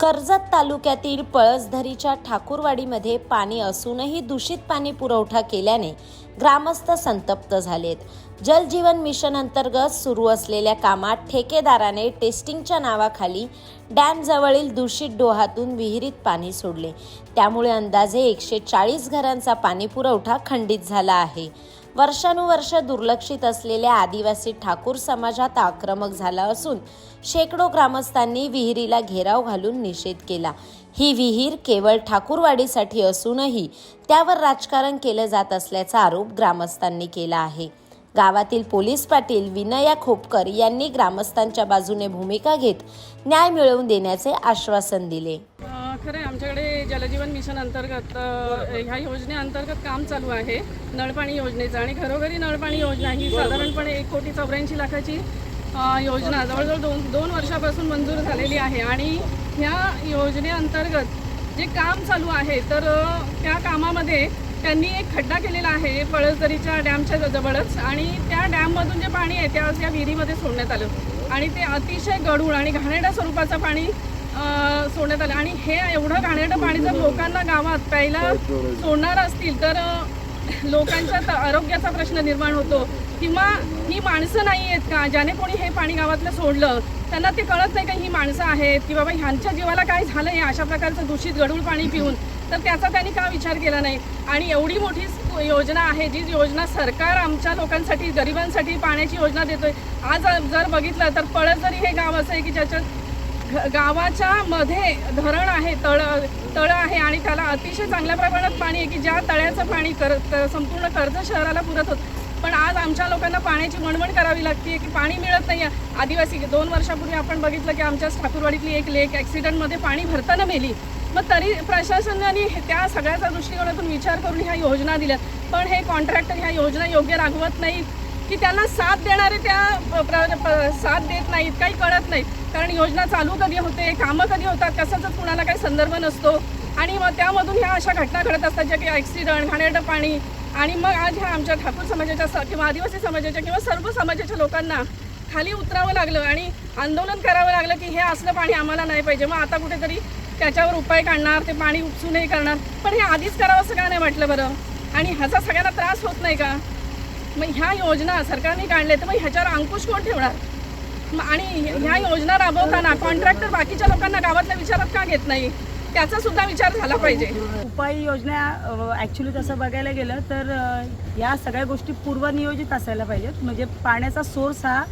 कर्जत तालुक्यातील पळसधरीच्या ठाकूरवाडीमध्ये पाणी असूनही दूषित पाणी पुरवठा केल्याने ग्रामस्थ संतप्त झालेत. जलजीवन मिशन अंतर्गत सुरू असलेल्या कामात ठेकेदाराने टेस्टिंगच्या नावाखाली डॅमजवळील दूषित डोहातून विहिरीत पाणी सोडले. त्यामुळे अंदाजे एकशे चाळीस घरांचा पाणी पुरवठा खंडित झाला आहे. वर्षानुवर्ष दुर्लक्षित असलेल्या आदिवासी ठाकूर समाजात आक्रमक झाला असून शेकडो ग्रामस्थांनी विहिरीला घेराव घालून निषेध केला. ही विहीर केवळ ठाकूरवाडीसाठी असूनही त्यावर राजकारण केलं जात असल्याचा आरोप ग्रामस्थांनी केला आहे. गावातील पोलीस पाटील विनया खोपकर यांनी ग्रामस्थांच्या बाजूने भूमिका घेत न्याय मिळवून देण्याचे आश्वासन दिले. खरे आमच्याकडे जलजीवन मिशन अंतर्गत ह्या योजनेअंतर्गत काम चालू आहे. नळपाणी योजनेचं. आणि घरोघरी नळपाणी योजना ही साधारणपणे एक कोटी चौऱ्याऐंशी लाखाची योजना जवळजवळ दोन दोन वर्षापासून मंजूर झालेली आहे. आणि ह्या योजनेअंतर्गत जे काम चालू आहे तर त्या कामामध्ये त्यांनी एक खड्डा केलेला आहे पळसदरीच्या डॅमच्या जवळच. आणि त्या डॅममधून जे पाणी आहे त्या त्या विहिरीमध्ये सोडण्यात आलं. आणि ते अतिशय गढूळ आणि घाणेरड्या स्वरूपाचं पाणी सोडण्यात आलं. आणि हे एवढं घाणेरडं पाणी जर लोकांना गावात प्यायला सोडणार असतील तर लोकांच्या आरोग्याचा प्रश्न निर्माण होतो. किंवा ही माणसं नाही आहेत का ज्याने कोणी हे पाणी गावातलं सोडलं त्यांना ते कळत नाही का ही माणसं आहेत की बाबा ह्यांच्या जीवाला काय झालं आहे अशा प्रकारचं दूषित गढूळ पाणी पिऊन. तर त्याचा त्यांनी का विचार केला नाही? आणि एवढी मोठी योजना आहे जी योजना सरकार आमच्या लोकांसाठी गरिबांसाठी पाण्याची योजना देतोय. आज जर बघितलं तर पळस जरी हे गाव असं आहे की ज्याच्यात गावाच्या मध्ये धरण आहे तळ तळ आहे आणि त्याला अतिशय चांगल्या प्रमाणात पाणी आहे की ज्या तळ्याचं पाणी कर संपूर्ण कर्ज शहराला पुरत होतं. पण आज आमच्या लोकांना पाण्याची वणवण करावी लागते की पाणी मिळत नाही आहे आदिवासी दोन वर्षापूर्वी आपण बघितलं की आमच्या ठाकूरवाडीतली एक लेक ॲक्सिडेंटमध्ये पाणी भरताना मेली. मग तरी प्रशासनाने हे- त्या सगळ्याचा दृष्टिकोनातून विचार करून ह्या योजना दिल्या पण हे कॉन्ट्रॅक्टर ह्या योजना योग्य रागवत नाहीत. की त्यांना साथ देणारे त्या प्र- प- साथ देत नाहीत काही कळत नाही. कारण योजना चालू कधी होते कामं कधी होतात कसाच कुणाला काही संदर्भ नसतो. आणि मग त्यामधून ह्या अशा घटना घडत असतात ज्या की ॲक्सिडंट घाणेरडं पाणी आणि मग आज ह्या आमच्या ठाकूर समाजाच्या किंवा आदिवासी समाजाच्या किंवा सर्व समाजाच्या लोकांना खाली उतरावं लागलं आणि आंदोलन करावं लागलं की हे असलं पाणी आम्हाला नाही पाहिजे. मग आता कुठेतरी त्याच्यावर उपाय काढणार ते पाणी उपसूनही करणार. पण हे आधीच करावं असं का नाही वाटलं बरं? आणि ह्याचा सगळ्यांना त्रास होत नाही का? मग ह्या योजना सरकारने काढल्या तर मग ह्याच्यावर अंकुश कोण ठेवणार? मग आणि ह्या योजना राबवताना कॉन्ट्रॅक्टर बाकीच्या लोकांना गावातल्या विचारात का घेत नाही? त्याचा सुद्धा विचार झाला पाहिजे. उपाययोजना ॲक्च्युली तसं बघायला गेलं तर या सगळ्या गोष्टी पूर्वनियोजित असायला पाहिजेत. म्हणजे पाण्याचा सोर्स हा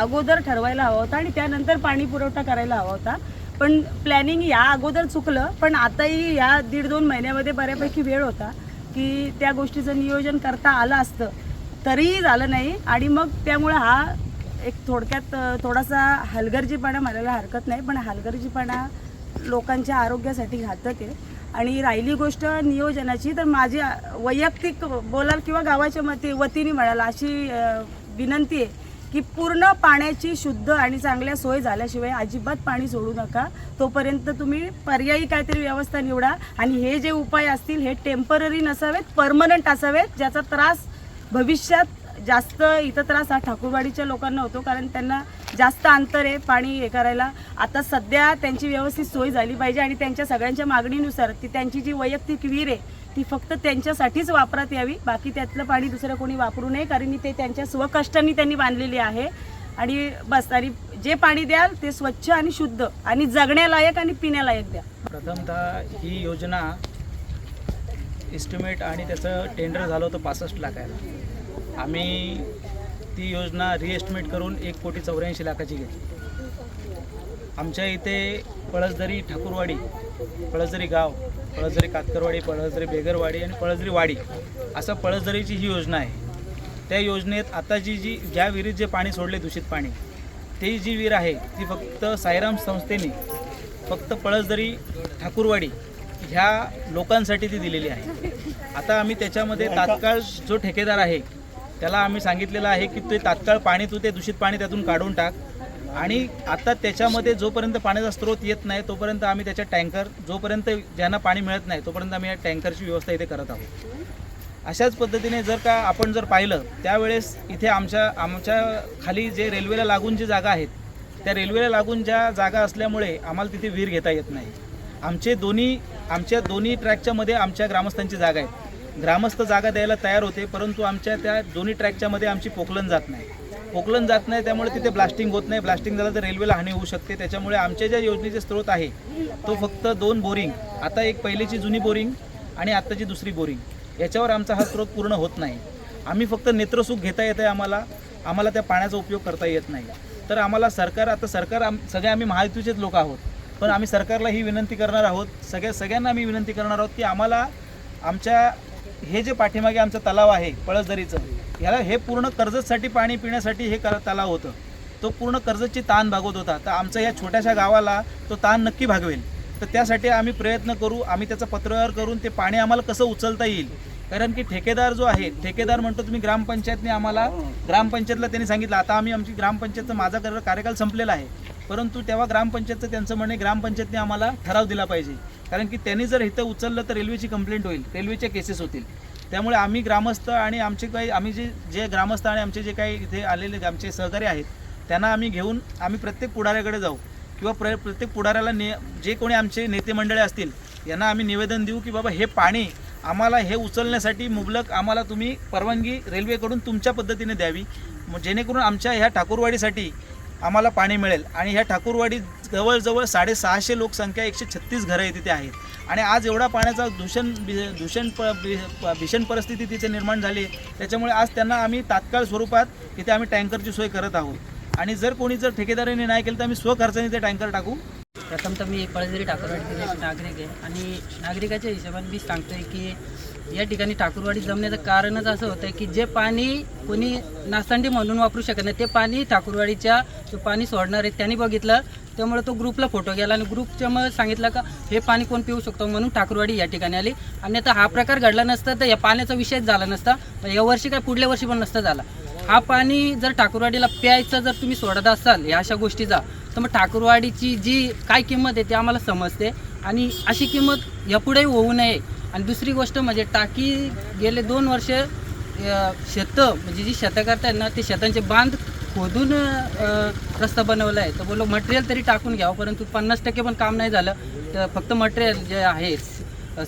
अगोदर ठरवायला हवा होता आणि त्यानंतर पाणी पुरवठा करायला हवा होता. पण प्लॅनिंग या अगोदर चुकलं पण आताही या दीड दोन महिन्यामध्ये बऱ्यापैकी वेळ होता की त्या गोष्टीचं नियोजन करता आलं असतं. तरीही झालं नाही आणि मग त्यामुळे हा एक थोडक्यात थोडासा हलगर्जीपणा म्हणायला हरकत नाही पण हलगर्जीपणा लोकांच्या आरोग्यासाठी घातक आहे. आणि राहिली गोष्ट नियोजनाची तर माझी वैयक्तिक बोलाल किंवा गावाच्या मते वतीने म्हणाल अशी विनंती आहे की पूर्ण पाण्याची शुद्ध आणि चांगल्या सोय झाल्याशिवाय अजिबात पाणी सोडू नका. तोपर्यंत तुम्ही पर्यायी काहीतरी व्यवस्था निवडा आणि हे जे उपाय असतील हे टेंपररी नसावेत परमनंट असावेत ज्याचा त्रास भविष्यात जास्त इथं त्रास हा ठाकूरवाडीच्या लोकांना होतो कारण त्यांना जास्त अंतर आहे पाणी हे करायला. आता सध्या त्यांची व्यवस्थित सोय झाली पाहिजे आणि त्यांच्या सगळ्यांच्या मागणीनुसार ती त्यांची जी वैयक्तिक विहीर आहे ती फक्त त्यांच्यासाठीच वापरात यावी. बाकी त्यातलं पाणी दुसरं कोणी वापरू नये कारण ते त्यांच्या स्वकष्टांनी त्यांनी बांधलेली आहे. आणि बस आणि जे पाणी द्याल ते स्वच्छ आणि शुद्ध आणि जगण्यालायक आणि पिण्यालायक द्या. प्रथमतः ही योजना इस्टिमेट आणि त्याचं टेंडर झालं होतं पासष्ट लाखायला. आम्ही ती योजना रिएस्टिमेट करून एक कोटी चौऱ्याऐंशी लाखाची घेतली. आमच्या इथे पळसदरी ठाकूरवाडी पळसदरी गाव पळसदरी कातकरवाडी पळसदरी बेगरवाडी आणि पळसदरी वाडी असं पळसदरीची ही योजना आहे. त्या योजनेत आता जी जी ज्या विहिरीत जे पाणी सोडले दूषित पाणी ती जी विहीर आहे ती फक्त सायराम संस्थेने फक्त पळसदरी ठाकूरवाडी ह्या लोकांसाठी ती दिलेली आहे. आता आम्ही त्याच्यामध्ये तात्काळ जो ठेकेदार आहे त्याला आम्ही सांगितलेलं आहे की ते तात्काळ पाणी तू ते दूषित पाणी त्यातून काढून टाक. आणि आता त्याच्यामध्ये जोपर्यंत पाण्याचा स्रोत येत नाही तोपर्यंत आम्ही त्याच्या टँकर जोपर्यंत ज्यांना पाणी मिळत नाही तोपर्यंत आम्ही या टँकरची व्यवस्था इथे करत आहोत. अशाच पद्धतीने जर का आपण जर पाहिलं त्यावेळेस इथे आमच्या आमच्या खाली जे रेल्वेला लागून जी जागा आहेत त्या रेल्वेला लागून ज्या जागा असल्यामुळे आम्हाला तिथे विहीर घेता येत नाही. आमचे दोन्ही आमच्या दोन्ही ट्रॅकच्यामध्ये आमच्या ग्रामस्थांची जागा आहे ग्रामस्थ जागा द्यायला तयार होते परंतु आमच्या त्या दोन्ही ट्रॅकच्या मध्ये आमची पोकलन जात नाही. पोकलन जात नाही त्यामुळे तिथे ब्लास्टिंग होत नाही. ब्लास्टिंग झालं तर रेल्वेला हानी होऊ शकते. त्याच्यामुळे आमच्या ज्या योजनेचे स्रोत आहे तो फक्त दोन बोरिंग आता एक पहिलीची जुनी बोरिंग आणि आत्ताची दुसरी बोरिंग. याच्यावर आमचा हा स्रोत पूर्ण होत नाही. आम्ही फक्त नेत्रसुख घेता येत आहे आम्हाला. आम्हाला त्या पाण्याचा उपयोग करता येत नाही. तर आम्हाला सरकार आता सरकार आम सगळे आम्ही महायुतीचेच लोक आहोत. पण आम्ही सरकारला ही विनंती करणार आहोत. सगळ्या सगळ्यांना आम्ही विनंती करणार आहोत की आम्हाला आमच्या हे जे पाठीमागे आमचं तलाव आहे पळसदरीचं ह्याला हे पूर्ण कर्जतसाठी पाणी पिण्यासाठी हे तलाव होतं. तो पूर्ण कर्जतची ताण भागवत होता. तर आमचं या छोट्याशा गावाला तो ताण नक्की भागवेल. तर त्यासाठी आम्ही प्रयत्न करू आम्ही त्याचा पत्रव्यवहार करून ते पाणी आम्हाला कसं उचलता येईल. कारण की ठेकेदार जो आहे ठेकेदार म्हणतो तुम्ही ग्रामपंचायतने आम्हाला ग्रामपंचायतला त्यांनी सांगितलं आता आम्ही आमची ग्रामपंचायतचा माझा कार्यकाल संपलेला आहे. परंतु तेव्हा ग्रामपंचायतचं त्यांचं म्हणणे ग्रामपंचायतने आम्हाला ठराव दिला पाहिजे. कारण की त्यांनी जर इथं उचललं तर रेल्वेची कंप्लेंट होईल रेल्वेच्या केसेस होतील. त्यामुळे आम्ही ग्रामस्थ आणि आमचे काही आम्ही जे जे ग्रामस्थ आणि आमचे जे काही इथे आलेले आमचे सहकारी आहेत त्यांना आम्ही घेऊन आम्ही प्रत्येक पुढाऱ्याकडे जाऊ. किंवा प्र प्रत्येक पुढाऱ्याला ने जे कोणी आमचे नेते मंडळे असतील यांना आम्ही निवेदन देऊ की बाबा हे पाणी आम्हाला हे उचलण्यासाठी मुबलक आम्हाला तुम्ही परवानगी रेल्वेकडून तुमच्या पद्धतीने द्यावी. जेणेकरून आमच्या ह्या ठाकूरवाडीसाठी आम्हाला पाणी मिळेल. आणि ह्या ठाकूरवाडी जवळजवळ साडेसहाशे लोकसंख्या एकशे छत्तीस घरं आहे तिथे आहेत. आणि आज एवढा पाण्याचा दूषण दूषण प प- भीषण परिस्थिती तिथे निर्माण झाली. त्याच्यामुळे आज त्यांना आम्ही तात्काळ स्वरूपात तिथे आम्ही टँकरची सोय करत आहोत. आणि जर कोणी जर ठेकेदाराने नाही केलं तर आम्ही स्वखर्चाने ते टँकर टाकू. प्रथम तर मी पळजरी ठाकूरवाडीतील नागरिक आहे. आणि नागरिकाच्या हिशोबाने मी सांगतोय की या ठिकाणी ठाकूरवाडी जमण्याचं कारणच असं होतं की जे पाणी कोणी नासांडी म्हणून वापरू शकत नाही ते पाणी ठाकूरवाडीच्या जो पाणी सोडणार आहे त्यांनी बघितलं. त्यामुळे तो ग्रुपला फोटो गेला आणि ग्रुपच्या मग सांगितलं का हे पाणी कोण पिऊ शकतो? म्हणून ठाकूरवाडी या ठिकाणी आली. आणि आता हा प्रकार घडला नसता तर या पाण्याचा विषयच झाला नसता. या वर्षी काय पुढल्या वर्षी पण नसता झाला. हा पाणी जर ठाकूरवाडीला प्यायचं जर तुम्ही सोडत असाल या अशा गोष्टीचा तर मग ठाकूरवाडीची जी काय किंमत आहे ती आम्हाला समजते. आणि अशी किंमत यापुढेही होऊ नये आणि दुसरी गोष्ट म्हणजे टाकी गेले दोन वर्ष शेतं म्हणजे जी शेतं करतायत ना ते शेतांचे बांध खोदून रस्ता बनवला आहे तर बोलो मटेरियल तरी टाकून घ्यावं परंतु पन्नास टक्के पण काम नाही झालं. तर फक्त मटेरियल जे आहे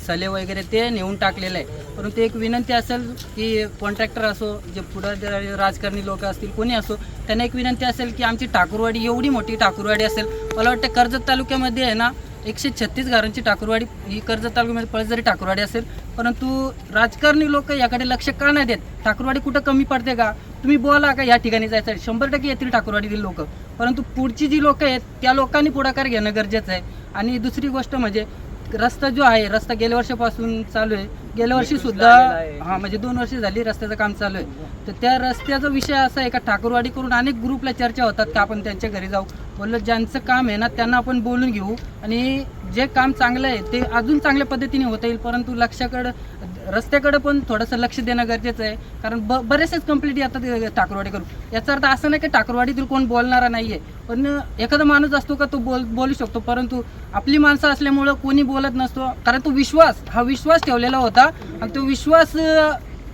सले वगैरे ते नेऊन टाकलेलं आहे परंतु एक विनंती असेल की कॉन्ट्रॅक्टर असो जे पुढं राजकारणी लोक असतील कोणी असो त्यांना एक विनंती असेल की आमची ठाकूरवाडी एवढी मोठी ठाकूरवाडी असेल. मला वाटतं कर्जत तालुक्यामध्ये आहे ना एकशे छत्तीस घरांची ठाकूरवाडी ही कर्जत तालुक्यामध्ये पळसजरी ठाकूरवाडी असेल परंतु राजकारणी लोक याकडे लक्ष का नाही देत? ठाकूरवाडी कुठं कमी पडते का? तुम्ही बोला का या ठिकाणी जायचं आहे? शंभर टक्के येतील ठाकूरवाडीतील लोक. परंतु पुढची जी लोक आहेत त्या लोकांनी पुढाकार घेणं गरजेचं आहे. आणि दुसरी गोष्ट म्हणजे रस्ता जो आहे रस्ता गेल्या वर्षापासून चालू आहे. गेल्या वर्षी सुद्धा हा म्हणजे दोन वर्ष झाली रस्त्याचं काम चालू आहे. तर त्या रस्त्याचा विषय असा आहे का ठाकूरवाडीकडून अनेक ग्रुपला चर्चा होतात का आपण त्यांच्या घरी जाऊ? बोललं ज्यांचं काम आहे ना त्यांना आपण बोलून घेऊ. आणि जे काम चांगलं आहे ते अजून चांगल्या पद्धतीने होता येईल. परंतु लक्षाकडं रस्त्याकडं पण थोडंसं लक्ष देणं गरजेचं आहे. कारण ब बरेचसेच कंप्लीट आता ठाकरवाडी करून. याचा अर्थ असं नाही की ठाकरवाडीतील कोण बोलणारा नाही आहे पण एखादा माणूस असतो का तो बोल बोलू शकतो. परंतु आपली माणसं असल्यामुळं कोणी बोलत नसतो. कारण तो विश्वास हा विश्वास ठेवलेला होता. आणि तो विश्वास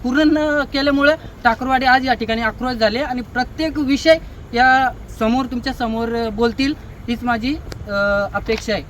पूर्ण न केल्यामुळे ठाकरवाडी आज या ठिकाणी आक्रोश झाले. आणि प्रत्येक विषय या समोर तुमच्यासमोर बोलतील हीच माझी अपेक्षा आहे.